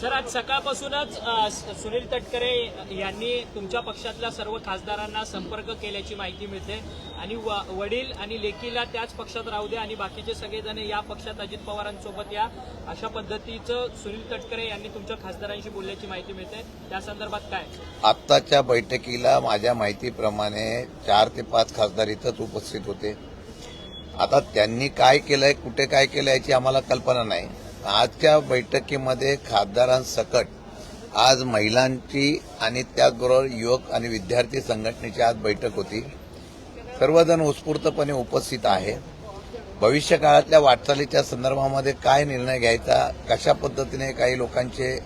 Sir आज सकाळपासूनच सुनील तटकरे यांनी तुमच्या पक्षातल्या सर्व खासदारांना संपर्क केल्याची माहिती मिळते आणि व- वडील आणि लेकीला त्याच पक्षात राहू दे आणि बाकीचे सगळेजण या पक्षात अजित पवारांसोबत या. अशा पद्धतीचं सुनील तटकरे यांनी तुमच्या खासदारांशी बोलल्याची माहिती मिळते. त्या संदर्भात काय? आत्ताच्या बैठकीला माझ्या माहितीप्रमाणे चार ते पाच खासदार इथंच उपस्थित होते. आता त्यांनी काय केलंय कुठे काय केलं याची आम्हाला कल्पना नाही. आजच्या बैठकीमध्ये खासदारांसकट आज महिलांची आणि त्याचबरोबर युवक आणि विद्यार्थी संघटनेची आज बैठक होती. सर्वजण उत्स्फूर्तपणे उपस्थित आहे. भविष्य काळातल्या वाटचालीच्या संदर्भामध्ये काय निर्णय घ्यायचा कशा पद्धतीने काही लोकांचे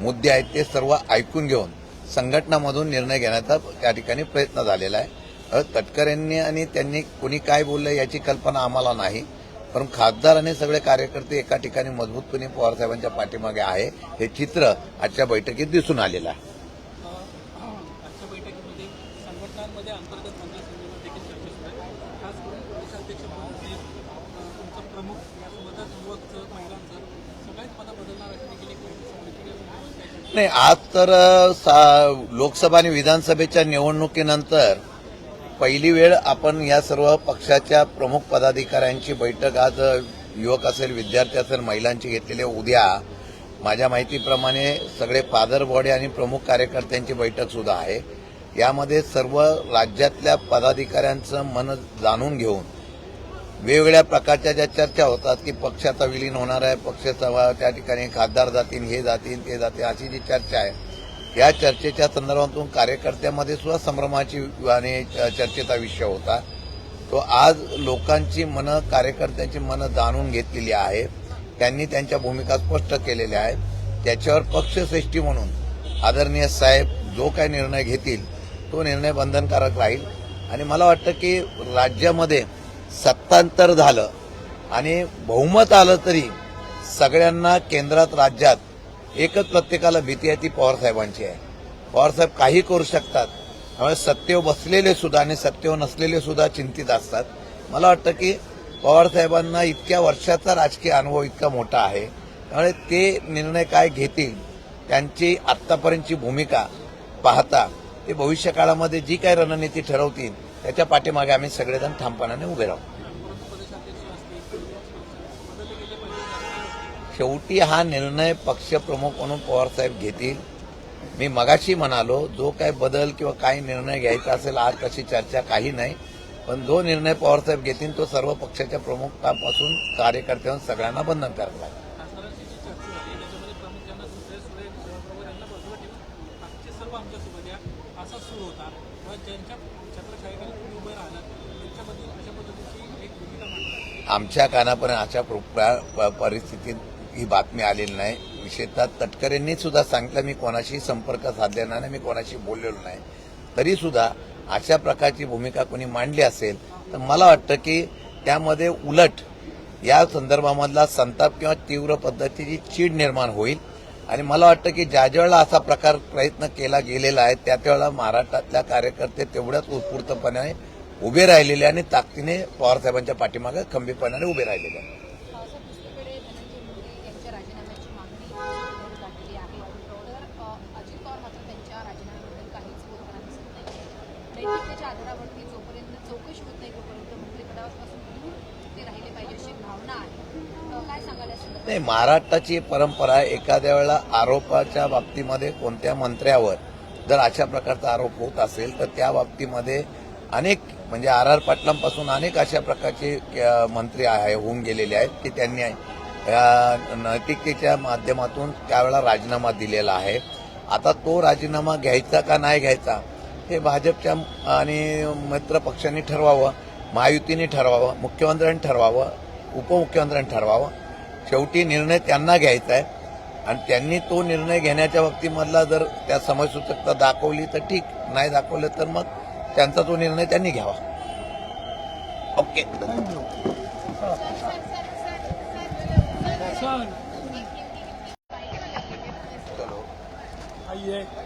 मुद्दे आहेत ते सर्व ऐकून घेऊन संघटनामधून निर्णय घेण्याचा त्या ठिकाणी प्रयत्न झालेला आहे. अ, तटकरेंनी आणि त्यांनी कुणी काय बोललं याची कल्पना आम्हाला नाही. पण खासदार आणि सगळे कार्यकर्ते एका ठिकाणी मजबूतपणे पवारसाहेबांच्या पाठीमागे आहे हे चित्र आजच्या बैठकीत दिसून आलेलं आहे? नाही आज तर लोकसभा आणि विधानसभेच्या निवडणुकीनंतर पहिली वेळ आपण या सर्व पक्षाच्या प्रमुख पदाधिकाऱ्यांची बैठक आज युवक असेल विद्यार्थी असेल महिलांची घेतलेली उद्या माझ्या माहितीप्रमाणे सगळे फादर बॉडी आणि प्रमुख कार्यकर्त्यांची बैठक सुद्धा आहे. यामध्ये सर्व राज्यातल्या पदाधिकाऱ्यांचं मन जाणून घेऊन वेगवेगळ्या प्रकारच्या ज्या चर्चा होतात की पक्षाचा विलीन होणार आहे पक्षाचा त्या ठिकाणी खासदार जातील हे जातील ते जातील अशी जी चर्चा आहे या चर्चेच्या संदर्भातून कार्यकर्त्यामध्ये सुद्धा संभ्रमाची आणि चर्चेचा विषय होता. तो आज लोकांची मनं कार्यकर्त्यांची मनं जाणून घेतलेली आहे. त्यांनी त्यांच्या भूमिका स्पष्ट केलेल्या आहेत. त्याच्यावर पक्षश्रेष्ठी म्हणून आदरणीय साहेब जो काय निर्णय घेतील तो निर्णय बंधनकारक राहील. आणि मला वाटतं की राज्यामध्ये सत्तांतर झालं आणि बहुमत आलं तरी सगळ्यांना केंद्रात राज्यात एकच प्रत्येकाला भीती आहे ती पवारसाहेबांची आहे. पवारसाहेब काही करू शकतात त्यामुळे सत्तेवर बसलेले सुद्धा आणि सत्तेवर नसलेले सुद्धा चिंतित असतात. मला वाटतं की पवारसाहेबांना इतक्या वर्षाचा राजकीय अनुभव इतका मोठा आहे. त्यामुळे ते निर्णय काय घेतील त्यांची आत्तापर्यंतची भूमिका पाहता ते भविष्यकाळामध्ये जी काही रणनीती ठरवतील त्याच्या पाठीमागे आम्ही सगळेजण ठामपणाने उभे राहू. शेवटी हा निर्णय पक्षप्रमुख म्हणून पवारसाहेब घेतील. मी मगाशी म्हणालो जो काय बदल किंवा काही निर्णय घ्यायचा असेल आज तशी चर्चा काही नाही. पण जो निर्णय पवारसाहेब घेतील तो सर्व पक्षाच्या प्रमुखापासून कार्यकर्त्यांवर सगळ्यांना बंधनकारक आहे आमच्या कानापर्यंत अशा प- परिस्थितीत ही बातमी आलेली नाही. विशेषतः तटकरेंनी सुद्धा सांगितलं मी कोणाशी संपर्क साधलेला नाही मी कोणाशी बोललेलो नाही. तरी सुद्धा अशा प्रकारची भूमिका कोणी मांडली असेल तर मला वाटतं की त्यामध्ये उलट या संदर्भामधला संताप किंवा तीव्र पद्धतीची चीड निर्माण होईल. आणि मला वाटतं की ज्या ज्यावेळेला असा प्रकार प्रयत्न केला गेलेला आहे त्या त्यावेळेला महाराष्ट्रातल्या कार्यकर्ते तेवढ्याच उत्स्फूर्तपणे उभे राहिलेले आणि ताकदीने पवारसाहेबांच्या पाठीमागे खंबीरपणाने उभे राहिलेले नाही आधारावरती जोपर्यंत चौकशी होत नाही तोपर्यंत मंत्रिपदापासून दूर ते राहिले पाहिजे अशी भावना आहे. काय नाही महाराष्ट्राची परंपरा आहे एखाद्या वेळेला आरोपाच्या बाबतीमध्ये कोणत्या मंत्र्यावर जर अशा प्रकारचा आरोप होत असेल तर त्या बाबतीमध्ये अनेक म्हणजे आर आर पाटलांपासून अनेक अशा प्रकारचे मंत्री आहे होऊन गेलेले आहेत की त्यांनी नैतिकतेच्या माध्यमातून त्यावेळेला राजीनामा दिलेला आहे. आता तो राजीनामा घ्यायचा का नाही घ्यायचा हे भाजपच्या आणि मित्र पक्षांनी ठरवावं महायुतीने ठरवावं मुख्यमंत्र्यांनी ठरवावं उपमुख्यमंत्र्यांनी ठरवावं. शेवटी निर्णय त्यांना घ्यायचा आहे. आणि त्यांनी तो निर्णय घेण्याच्या बाबतीमधला जर त्या समयसूचकता दाखवली तर ठीक नाही दाखवलं तर मग त्यांचा तो निर्णय त्यांनी घ्यावा. ओके. आइए।